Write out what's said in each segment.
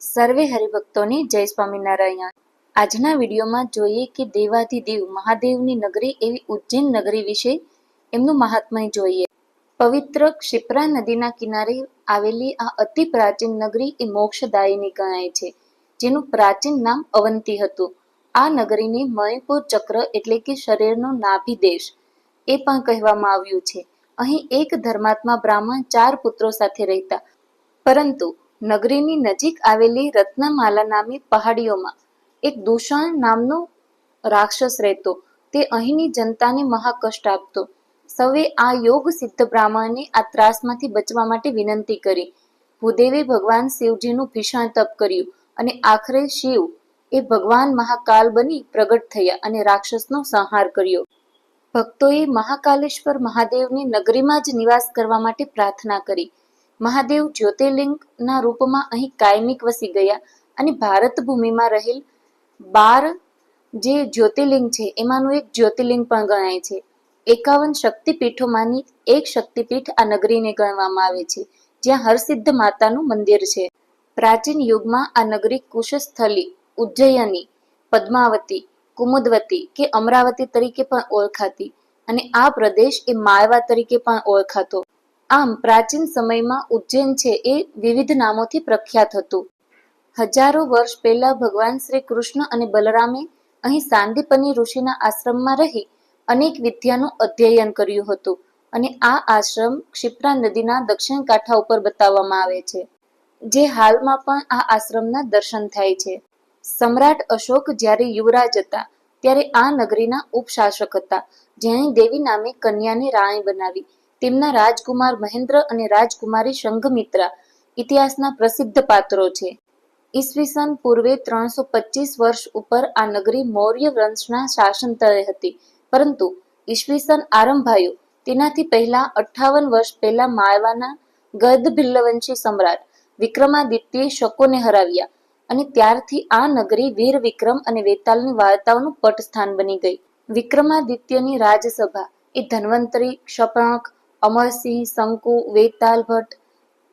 સર્વે હરિભક્તોને જય સ્વામિનારાયણ. આજના વિડીયોમાં જોઈએ કે દેવાધિદેવ મહાદેવની નગરી એવી ઉજ્જૈન નગરી વિશે એમનું મહાત્મય જોઈએ. પવિત્ર ક્ષિપ્રા નદીના કિનારે આવેલી આ અતિ પ્રાચીન નગરી એ મોક્ષદાયિની ગણાય છે, જેનું પ્રાચીન નામ અવંતી હતું. આ નગરીને મયપુર ચક્ર એટલે કે શરીરનો નાભી દેશ એ પણ કહેવામાં આવ્યું છે. અહીં એક ધર્માત્મા બ્રાહ્મણ ચાર પુત્રો સાથે રહેતા. પરંતુ નગરીની નજીક આવેલી રત્નમાલા નામની પહાડીઓમાં એક દૂષણ નામનો રાક્ષસ રહેતો. તે અહીંની જનતાને મહાકષ્ટ આપતો. સૌએ આ યોગ સિદ્ધ બ્રાહ્મણને આ ત્રાસમાંથી બચવા માટે વિનંતી કરી. ભૂદેવે ભગવાન શિવજીનું ભીષણ તપ કર્યું અને આખરે શિવ એ ભગવાન મહાકાલ બની પ્રગટ થયા અને રાક્ષસનો સંહાર કર્યો. ભક્તોએ મહાકાલેશ્વર મહાદેવની નગરીમાં જ નિવાસ કરવા માટે પ્રાર્થના કરી. મહાદેવ જ્યોતિર્લિંગના રૂપમાં અહીં કાયમિક વસી ગયા અને ભારત ભૂમિમાં રહેલ બાર જે જ્યોતિર્લિંગ છે, એમાંનું એક જ્યોતિર્લિંગ પણ ગણાય છે. એકાવન શક્તિપીઠોમાંની એક શક્તિપીઠ આ નગરીને ગણવામાં આવે છે, જ્યાં હરસિદ્ધ માતાનું મંદિર છે. પ્રાચીન યુગમાં આ નગરી કુશસ્થલી, ઉજ્જયની, પદ્માવતી, કુમુદવતી કે અમરાવતી તરીકે પણ ઓળખાતી અને આ પ્રદેશ એ માળવા તરીકે પણ ઓળખાતો. આમ પ્રાચીન સમયમાં ઉજ્જૈન છે એ વિવિધ નામોથી પ્રખ્યાત હતું. હજારો વર્ષ પહેલા ભગવાન શ્રી કૃષ્ણ અને બલરામે અહીં સાંદીપની ઋષિના આશ્રમમાં રહી અનેક વિદ્યાનું અધ્યયન કર્યું હતું અને આ આશ્રમ ક્ષિપ્રા નદીના દક્ષિણ કાંઠા ઉપર બતાવવામાં આવે છે, જે હાલમાં પણ આ આશ્રમના દર્શન થાય છે. સમ્રાટ અશોક જ્યારે યુવરાજ હતા, ત્યારે આ નગરીના ઉપશાસક હતા, જેણે દેવી નામે કન્યાને રાણી બનાવી. તેમના રાજકુમાર મહેન્દ્ર અને રાજકુમારી સંઘમિત્રા ઇતિહાસના પ્રસિદ્ધ પાત્રો છે. ઈસવીસન પૂર્વે ત્રણસો પચીસ વર્ષ ઉપર આ નગરી મૌર્ય વંશના શાસન તળે હતી. પરંતુ ઈસવીસન આરંભાયો તેનાથી પહેલા અઠાવન વર્ષ પહેલા માળવાના ગદ ભિલ્લવંશી સમ્રાટ વિક્રમાદિત્યએ શકોને હરાવ્યા અને ત્યારથી આ નગરી વીર વિક્રમ અને વેતાલની વાર્તાઓનું પટસ્થાન બની ગઈ. વિક્રમાદિત્યની રાજસભા એ ધન્વંતરી, ક્ષપણક અમરસિંહ, શંકુ, વેતાલ ભટ્ટ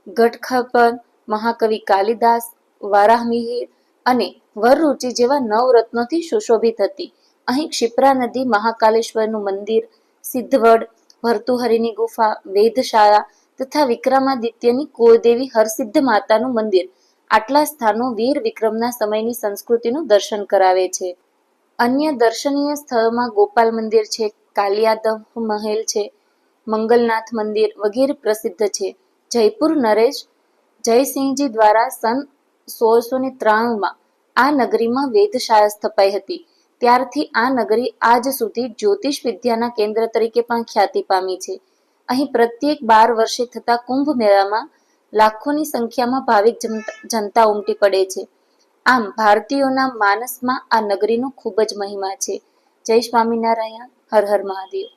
ગઢખપર મહાકવિ કાલિદાસ, વારાહમિહિર અને વરરુચિ જેવા નવરત્નોથી સુશોભિત હતી. અહીં ક્ષિપ્રા નદી, મહાકાલેશ્વરનું મંદિર, સિદ્ધવડ, ભર્તુહરિની ગુફા વેધશાળા તથા વિક્રમાદિત્યની કુળદેવી હરસિદ્ધ માતાનું મંદિર આટલા સ્થાનો વીર વિક્રમના સમયની સંસ્કૃતિનું દર્શન કરાવે છે. અન્ય દર્શનીય સ્થળોમાં ગોપાલ મંદિર છે, કાલિયાદમ મહેલ છે મંગલનાથ મંદિર વગેરે પ્રસિદ્ધ છે. જયપુર નરેશ જયસિંહજી દ્વારા સન સોળસો ને ત્રાણુંમાં આ નગરીમાં વેધશાળા સ્થપાઈ હતી. ત્યારથી આ નગરી આજ સુધી જ્યોતિષ વિદ્યાના કેન્દ્ર તરીકે પણ ખ્યાતિ પામી છે. અહીં પ્રત્યેક બાર વર્ષે થતા કુંભ મેળામાં લાખોની સંખ્યામાં ભાવિક જનતા ઉમટી પડે છે. આમ ભારતીયોના માનસમાં આ નગરીનો ખૂબ જ મહિમા છે. જય સ્વામિનારાયણ, હર હર મહાદેવ.